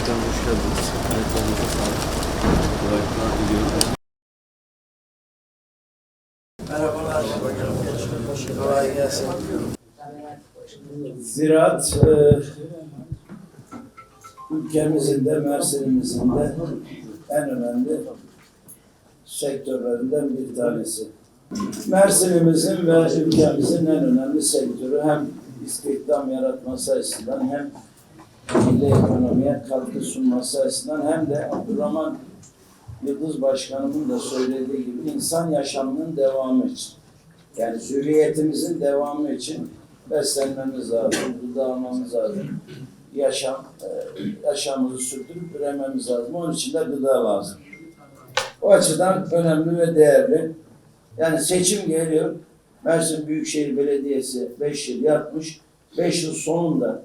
Başkanım hoş geldiniz. Ayaklarınıza sağlık. Kolaylıklar diliyorum. Merhabalar. Kolay gelsin. Ziraat e, ülkemizin de Mersin'imizin de en önemli sektörlerinden bir tanesi. Mersin'imizin ve ülkemizin en önemli sektörü hem istihdam yaratması açısından hem milli ekonomiye katkı sunması açısından hem de Abdurrahman Yıldız Başkanımın da söylediği gibi insan yaşamının devamı için. Yani zürriyetimizin devamı için beslenmemiz lazım, gıda almamız lazım. Yaşam, e, yaşamımızı sürdürüp ürememiz lazım. Onun için de gıda lazım. O açıdan önemli ve değerli. Yani seçim geliyor. Mersin Büyükşehir Belediyesi 5 yıl yapmış. 5 yıl sonunda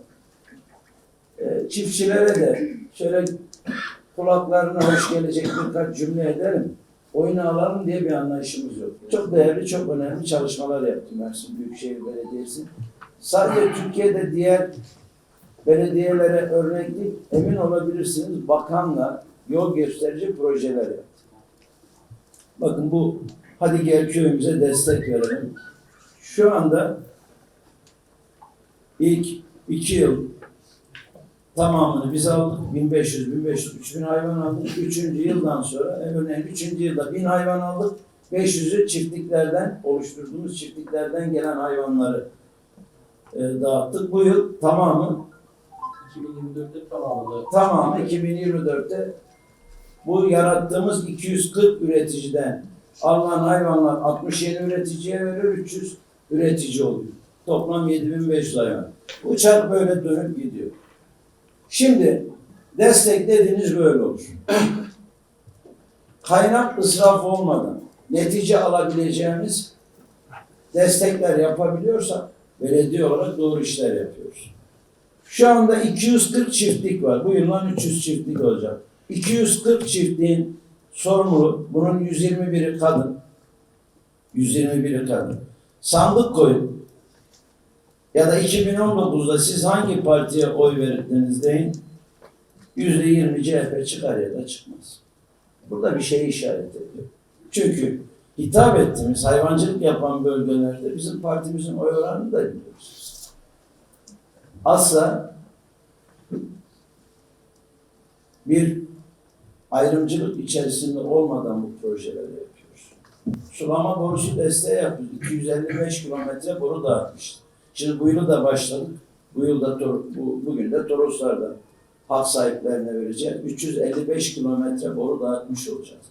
çiftçilere de şöyle kulaklarına hoş gelecek birkaç cümle edelim. Oyunu alalım diye bir anlayışımız yok. Çok değerli, çok önemli çalışmalar yaptı Mersin Büyükşehir Belediyesi. Sadece Türkiye'de diğer belediyelere örnek değil, emin olabilirsiniz bakanla yol gösterici projeler yaptı. Bakın bu hadi gel köyümüze destek verelim. Şu anda ilk iki yıl tamamını biz aldık. 1500, 1500, 3000 hayvan aldık. Üçüncü yıldan sonra, en önemli üçüncü yılda 1000 hayvan aldık. 500'ü çiftliklerden, oluşturduğumuz çiftliklerden gelen hayvanları e, dağıttık. Bu yıl tamamı 2024'te tamamladı. tamamı 2024'te bu yarattığımız 240 üreticiden alınan hayvanlar 67 üreticiye veriyor, 300 üretici oluyor. Toplam 7500 hayvan. Bu çark böyle dönüp gidiyor. Şimdi destek dediğiniz böyle olur. Kaynak israf olmadan netice alabileceğimiz destekler yapabiliyorsak belediye olarak doğru işler yapıyoruz. Şu anda 240 çiftlik var. Bu yıldan 300 çiftlik olacak. 240 çiftliğin sorumlu, bunun 121'i kadın. 121'i kadın. Sandık koyun. Ya da 2019'da siz hangi partiye oy verirdiniz deyin. %20 CHP çıkar ya da çıkmaz. Burada bir şey işaret ediyor. Çünkü hitap ettiğimiz hayvancılık yapan bölgelerde bizim partimizin oy oranını da biliyoruz. Asla bir ayrımcılık içerisinde olmadan bu projeleri yapıyoruz. Sulama borusu desteği yapıyoruz. 255 kilometre boru dağıtmıştık. Şimdi bu yılı da başladık. Bu yılda bu, bugün de Toroslar'da hak sahiplerine vereceğiz. 355 kilometre boru dağıtmış olacağız.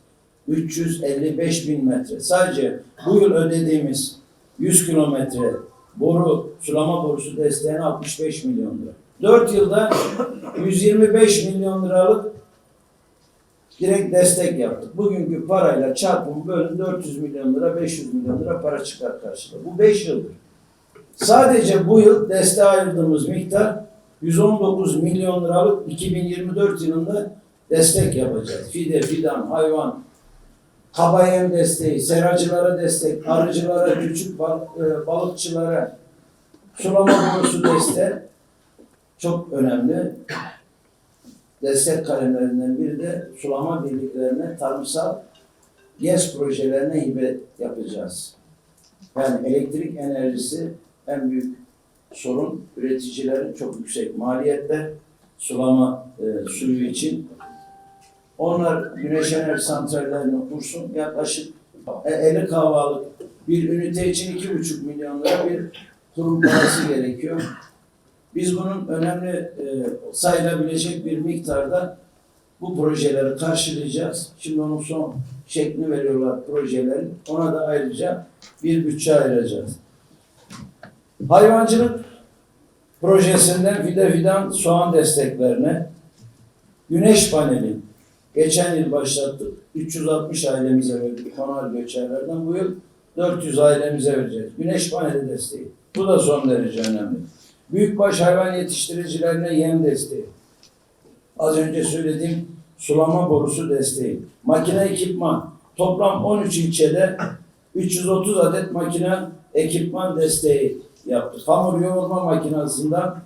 355 bin metre. Sadece bu yıl ödediğimiz 100 kilometre boru, sulama borusu desteğine 65 milyon lira. 4 yılda 125 milyon liralık direkt destek yaptık. Bugünkü parayla çarpımı bölün 400 milyon lira, 500 milyon lira para çıkar karşıda. Bu 5 yıldır. Sadece bu yıl desteğe ayırdığımız miktar 119 milyon liralık 2024 yılında destek yapacağız. Fide, fidan, hayvan, kaba yem desteği, seracılara destek, arıcılara, küçük e, balıkçılara, sulama borusu desteği çok önemli. Destek kalemlerinden biri de sulama birliklerine tarımsal GES projelerine hibe yapacağız. Yani elektrik enerjisi en büyük sorun üreticilerin çok yüksek maliyette sulama e, suyu için. Onlar güneş enerji santrallerini kursun. Yaklaşık e, 50 kahvalık bir ünite için 2,5 milyon lira bir kurum parası gerekiyor. Biz bunun önemli e, sayılabilecek bir miktarda bu projeleri karşılayacağız. Şimdi onun son şeklini veriyorlar projelerin. Ona da ayrıca bir bütçe ayıracağız. Hayvancılık projesinden fide fidan soğan desteklerine güneş paneli geçen yıl başlattık. 360 ailemize verdik konar göçerlerden. Bu yıl 400 ailemize vereceğiz. Güneş paneli desteği. Bu da son derece önemli. Büyükbaş hayvan yetiştiricilerine yem desteği. Az önce söylediğim sulama borusu desteği. Makine ekipman. Toplam 13 ilçede 330 adet makine ekipman desteği yaptık. Hamur yoğurma makinasından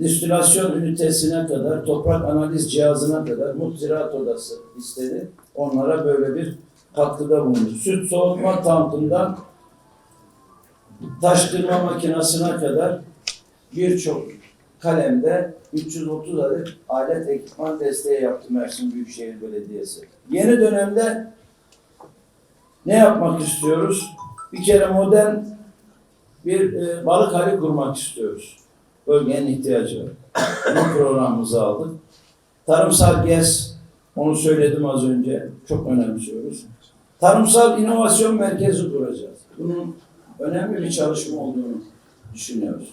distülasyon ünitesine kadar, toprak analiz cihazına kadar Mut Ziraat Odası istedi. Onlara böyle bir katkıda bulundu. Süt soğutma tankından taş kırma makinesine kadar birçok kalemde 330 adet alet ekipman desteği yaptı Mersin Büyükşehir Belediyesi. Yeni dönemde ne yapmak istiyoruz? Bir kere modern bir e, balık hali kurmak istiyoruz. Bölgenin ihtiyacı var. Bu programımızı aldık. Tarımsal gez, onu söyledim az önce, çok önemsiyoruz. Tarımsal inovasyon merkezi kuracağız. Bunun önemli bir çalışma olduğunu düşünüyoruz.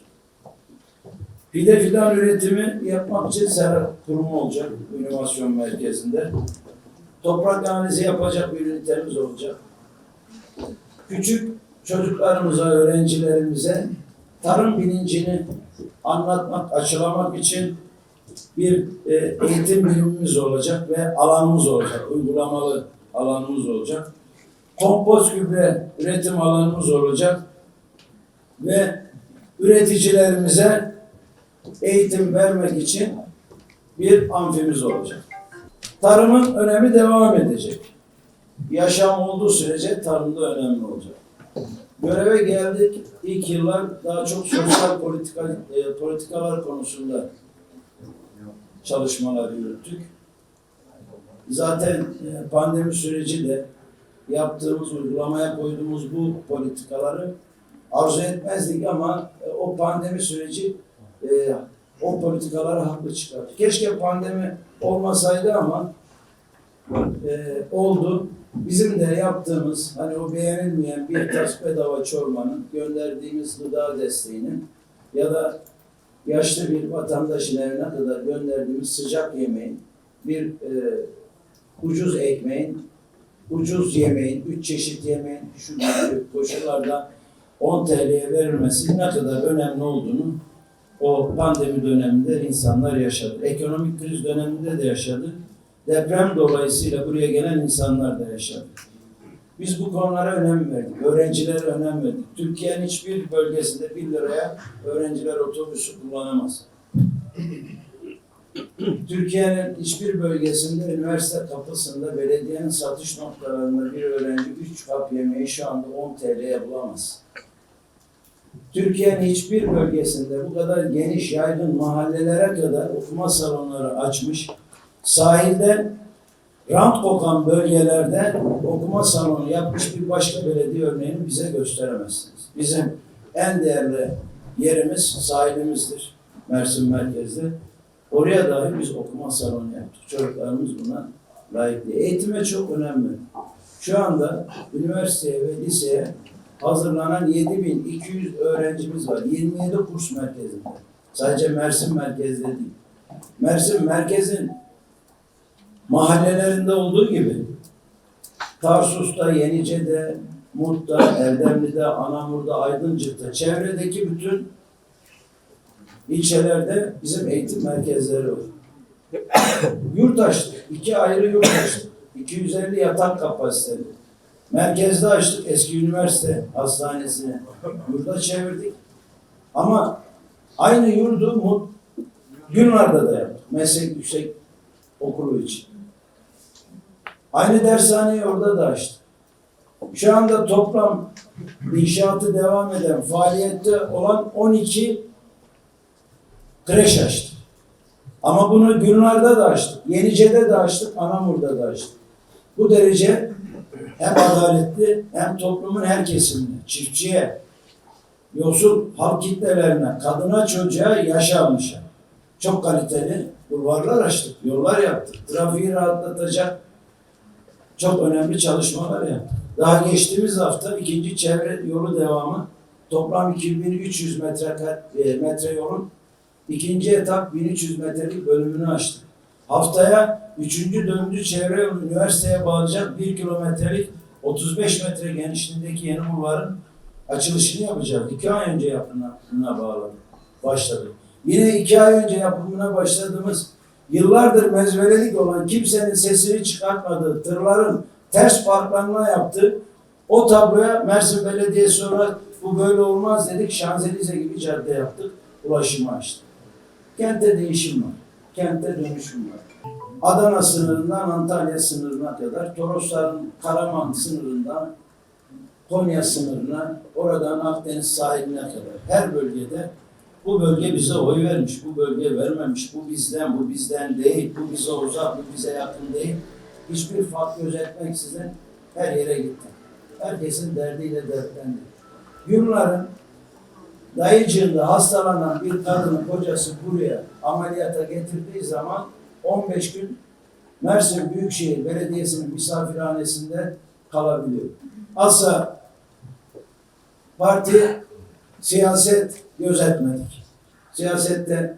Fide fidan üretimi yapmak için serap kurumu olacak inovasyon merkezinde. Toprak analizi yapacak bir ünitemiz olacak. Küçük çocuklarımıza, öğrencilerimize tarım bilincini anlatmak, aşılamak için bir e, eğitim birimimiz olacak ve alanımız olacak, uygulamalı alanımız olacak. Kompost gübre üretim alanımız olacak ve üreticilerimize eğitim vermek için bir amfimiz olacak. Tarımın önemi devam edecek. Yaşam olduğu sürece tarımda önemli olacak. Göreve geldik. İlk yıllar daha çok sosyal politika, e, politikalar konusunda çalışmalar yürüttük. Zaten e, pandemi süreci de yaptığımız, uygulamaya koyduğumuz bu politikaları arzu etmezdik ama e, o pandemi süreci e, o politikaları haklı çıkarttı. Keşke pandemi olmasaydı ama e, oldu. Bizim de yaptığımız hani o beğenilmeyen bir tas bedava çorbanın gönderdiğimiz gıda desteğinin ya da yaşlı bir vatandaşın evine kadar gönderdiğimiz sıcak yemeğin bir e, ucuz ekmeğin ucuz yemeğin, üç çeşit yemeğin şu gibi koşullarda 10 TL'ye verilmesi ne kadar önemli olduğunu o pandemi döneminde insanlar yaşadı. Ekonomik kriz döneminde de yaşadı. Deprem dolayısıyla buraya gelen insanlar da yaşadı. Biz bu konulara önem verdik. Öğrencilere önem verdik. Türkiye'nin hiçbir bölgesinde 1 liraya öğrenciler otobüsü kullanamaz. Türkiye'nin hiçbir bölgesinde üniversite kapısında belediyenin satış noktalarında bir öğrenci 3 kap yemeği şu anda 10 TL'ye bulamaz. Türkiye'nin hiçbir bölgesinde bu kadar geniş yaygın mahallelere kadar okuma salonları açmış, sahilde rant kokan bölgelerde okuma salonu yapmış bir başka belediye örneğini bize gösteremezsiniz. Bizim en değerli yerimiz sahilimizdir. Mersin merkezde. Oraya dahi biz okuma salonu yaptık. Çocuklarımız buna layık değil. Eğitime çok önemli. Şu anda üniversiteye ve liseye hazırlanan 7200 öğrencimiz var. 27 kurs merkezinde. Sadece Mersin merkezde değil. Mersin merkezin mahallelerinde olduğu gibi Tarsus'ta, Yenice'de, Mut'ta, Erdemli'de, Anamur'da, Aydıncık'ta, çevredeki bütün ilçelerde bizim eğitim merkezleri var. yurt açtık. iki ayrı yurt açtık. 250 yatak kapasiteli. Merkezde açtık eski üniversite hastanesini. Yurda çevirdik. Ama aynı yurdu Mut, Günlar'da da yaptık. Meslek yüksek okulu için. Aynı dershaneyi orada da açtık. Şu anda toplam inşaatı devam eden, faaliyette olan 12 kreş açtık. Ama bunu Gülnar'da da açtık, Yenice'de de açtık, Anamur'da da açtık. Bu derece hem adaletli hem toplumun her kesimine, çiftçiye, yoksul halk kitlelerine, kadına, çocuğa, yaşa almışa. Çok kaliteli bulvarlar açtık, yollar yaptık. Trafiği rahatlatacak çok önemli çalışmalar yaptık. Daha geçtiğimiz hafta ikinci çevre yolu devamı toplam 2300 metre, e, metre yolun ikinci etap 1300 metrelik bölümünü açtık. Haftaya üçüncü döndü çevre yolu üniversiteye bağlayacak 1 kilometrelik 35 metre genişliğindeki yeni bulvarın açılışını yapacağız. İki ay önce yapımına bağladık. Başladık. Yine iki ay önce yapımına başladığımız yıllardır mezvelelik olan kimsenin sesini çıkartmadığı tırların ters parklanma yaptı. O tabloya Mersin Belediyesi olarak bu böyle olmaz dedik. Şanzelize gibi cadde yaptık. Ulaşımı açtık. Kente değişim var. Kente dönüşüm var. Adana sınırından Antalya sınırına kadar, Torosların Karaman sınırından Konya sınırına, oradan Akdeniz sahiline kadar her bölgede bu bölge bize oy vermiş, bu bölge vermemiş, bu bizden, bu bizden değil, bu bize uzak, bu bize yakın değil. Hiçbir fark gözetmeksizin her yere gitti. Herkesin derdiyle dertlendi. Yunların dayıcığında hastalanan bir kadının kocası buraya ameliyata getirdiği zaman 15 gün Mersin Büyükşehir Belediyesi'nin misafirhanesinde kalabiliyor. Asla parti siyaset gözetmedik. Siyasette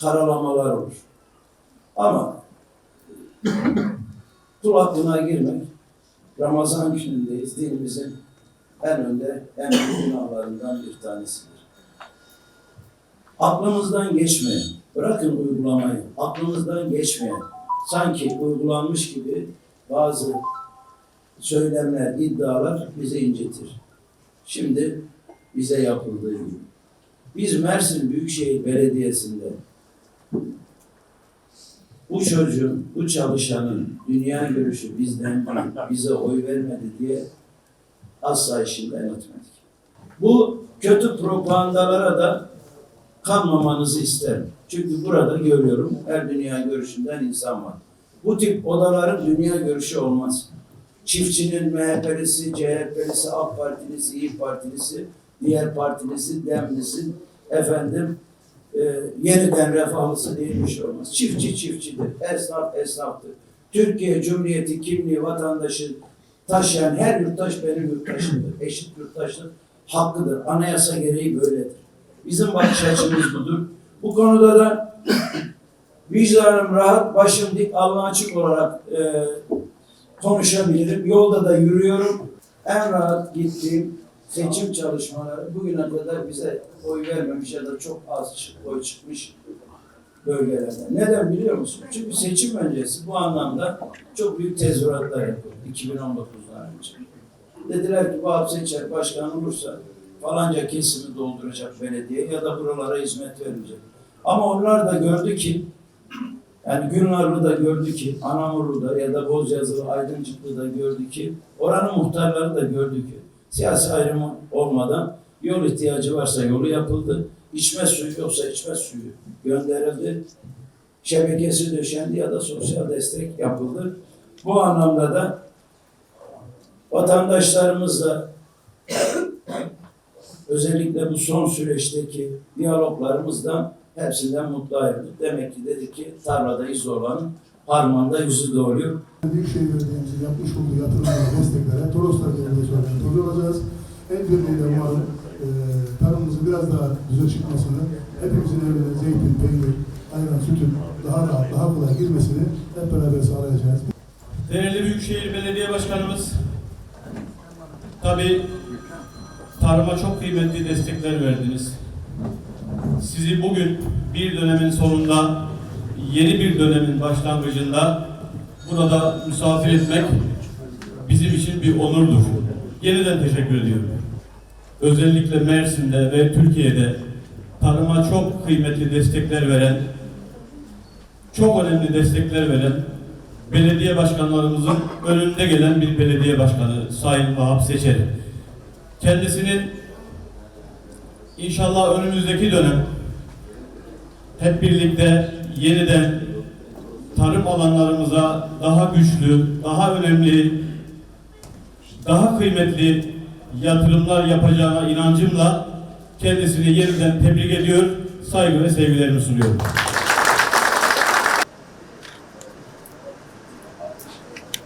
karalamalar olur. Ama kul hakkına girmek Ramazan günündeyiz. Dinimizin en önde, en büyük günahlarından bir tanesidir. Aklımızdan geçmeyen, bırakın uygulamayı, aklımızdan geçmeyen, sanki uygulanmış gibi bazı söylemler, iddialar bizi incitir. Şimdi bize yapıldığı gibi. Biz Mersin Büyükşehir Belediyesi'nde bu çocuğun, bu çalışanın dünya görüşü bizden bize oy vermedi diye asla işinden etmedik. Bu kötü propagandalara da kanmamanızı isterim. Çünkü burada görüyorum her dünya görüşünden insan var. Bu tip odaların dünya görüşü olmaz. Çiftçinin MHP'lisi, CHP'lisi, AK Partilisi, İYİ Partilisi, diğer partilisi, Demlisi, efendim e, yeniden refahlısı şey olmaz. Çiftçi çiftçidir, esnaf esnaftır. Türkiye Cumhuriyeti kimliği vatandaşı taşıyan her yurttaş benim yurttaşımdır. Eşit yurttaşlık hakkıdır. Anayasa gereği böyledir. Bizim bakış açımız budur. Bu konuda da vicdanım rahat, başım dik, alnı açık olarak e, konuşabilirim. Yolda da yürüyorum. En rahat gittiğim seçim çalışmaları bugüne kadar bize oy vermemiş ya da çok az oy çıkmış bölgelerden. Neden biliyor musun? Çünkü seçim öncesi bu anlamda çok büyük tezahüratlar yapıldı 2019'dan önce. Dediler ki bu seçer başkan olursa falanca kesimi dolduracak belediye ya da buralara hizmet verecek. Ama onlar da gördü ki yani Gülnarlı da gördü ki, Anamurlu'da ya da Bozyazılı, Aydıncıklı'da gördü ki, oranın muhtarları da gördü ki, siyasi ayrımı olmadan yol ihtiyacı varsa yolu yapıldı, içme suyu yoksa içme suyu gönderildi, şebekesi döşendi ya da sosyal destek yapıldı. Bu anlamda da vatandaşlarımızla özellikle bu son süreçteki diyaloglarımızdan hepsinden mutlu ayrıldık. Demek ki dedik ki tarlada iz olanın harmanda yüzü doğuyor. Büyükşehir Belediye'mizin yapmış olduğu yatırımlara, desteklere Toroslar olarak toz olacağız. En birliğiyle umarım e, tarımımızın biraz daha düze çıkmasını, hepimizin evine zeytin, peynir, ayran, sütün daha rahat, daha kolay girmesini hep beraber sağlayacağız. Değerli Büyükşehir Belediye Başkanımız, tabi tarıma çok kıymetli destekler verdiniz. Sizi bugün bir dönemin sonunda, yeni bir dönemin başlangıcında burada misafir etmek bizim için bir onurdur. Yeniden teşekkür ediyorum. Özellikle Mersin'de ve Türkiye'de tarıma çok kıymetli destekler veren, çok önemli destekler veren belediye başkanlarımızın önünde gelen bir belediye başkanı Sayın Vahap Seçeri. Kendisinin inşallah önümüzdeki dönem hep birlikte yeniden tarım alanlarımıza daha güçlü, daha önemli, daha kıymetli yatırımlar yapacağına inancımla kendisini yeniden tebrik ediyor, saygı ve sevgilerimi sunuyorum.